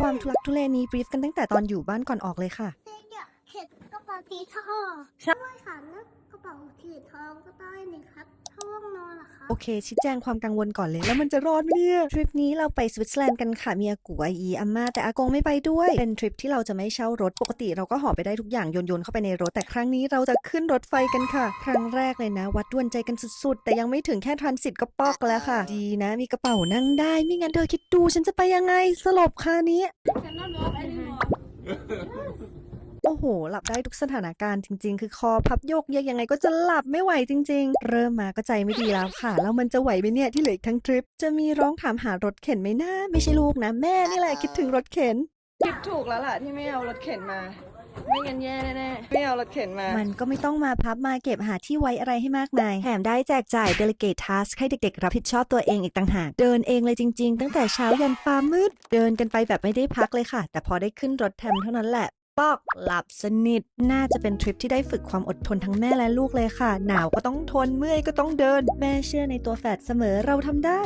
ความทุลักทุเลนี้บรีฟกันตั้งแต่ตอนอยู่บ้านก่อนออกเลยค่ะเจ๊อยากเห็นกระเป๋าสีทองใช่ไหมค่ะแล้วกระเป๋าสีทองก็ได้นี่ครับถ้าว่างนอน โอเค ชี้แจงความกังวลก่อนเลย แล้วมันจะรอดไหมเนี่ย ทริปนี้เราไปสวิตเซอร์แลนด์กันค่ะ มีอากูอาอีอาม่าแต่อากงไม่ไปด้วย เป็นทริปที่เราจะไม่เช่ารถ ปกติเราก็ห่อไปได้ทุกอย่างโยนๆเข้าไปในรถ แต่ครั้งนี้เราจะขึ้นรถไฟกันค่ะ ครั้งแรกเลยนะ วัดดวนใจกันสุดๆ แต่ยังไม่ถึงแค่ทรานสิตก็ปอกแล้วค่ะ ดีนะ มีกระเป๋านั่งได้ ไม่งั้นเธอคิดดูฉันจะไปยังไง สลบค่ะนี้ โห หลับได้ทุกสถานการณ์จริง ๆ คือคอพับโยกเยกยังไงก็จะหลับไม่ไหวจริง ๆ เริ่มมาก็ใจไม่ดีแล้วค่ะ แล้วมันจะไหวไหมเนี่ยที่เหลืออีกทั้งทริป จะมีร้องถามหารถเข็นไหมนะไม่ใช่ลูกนะ แม่นี่แหละคิดถึงรถเข็น คิดถูกแล้วล่ะที่ไม่เอารถเข็นมา ไม่งั้นแย่แน่ๆไม่เอารถเข็นมา มันก็ไม่ต้องมาพับมาเก็บหาที่ไว้อะไรให้มากมายแถมได้แจกจ่าย delegate task ให้เด็กๆ รับผิดชอบตัวเองอีกต่างหาก เดินเองเลยจริง ๆ ตั้งแต่เช้ายันฟ้ามืด เดินกันไปแบบไม่ได้พักเลยค่ะ แต่พอได้ขึ้นรถแทมเท่านั้นแหละ ปอก หลับสนิท น่าจะเป็นทริปที่ได้ฝึกความอดทนทั้งแม่และลูกเลยค่ะ หนาวก็ต้องทน เมื่อยก็ต้องเดิน แม่เชื่อในตัวแฝดเสมอเราทำได้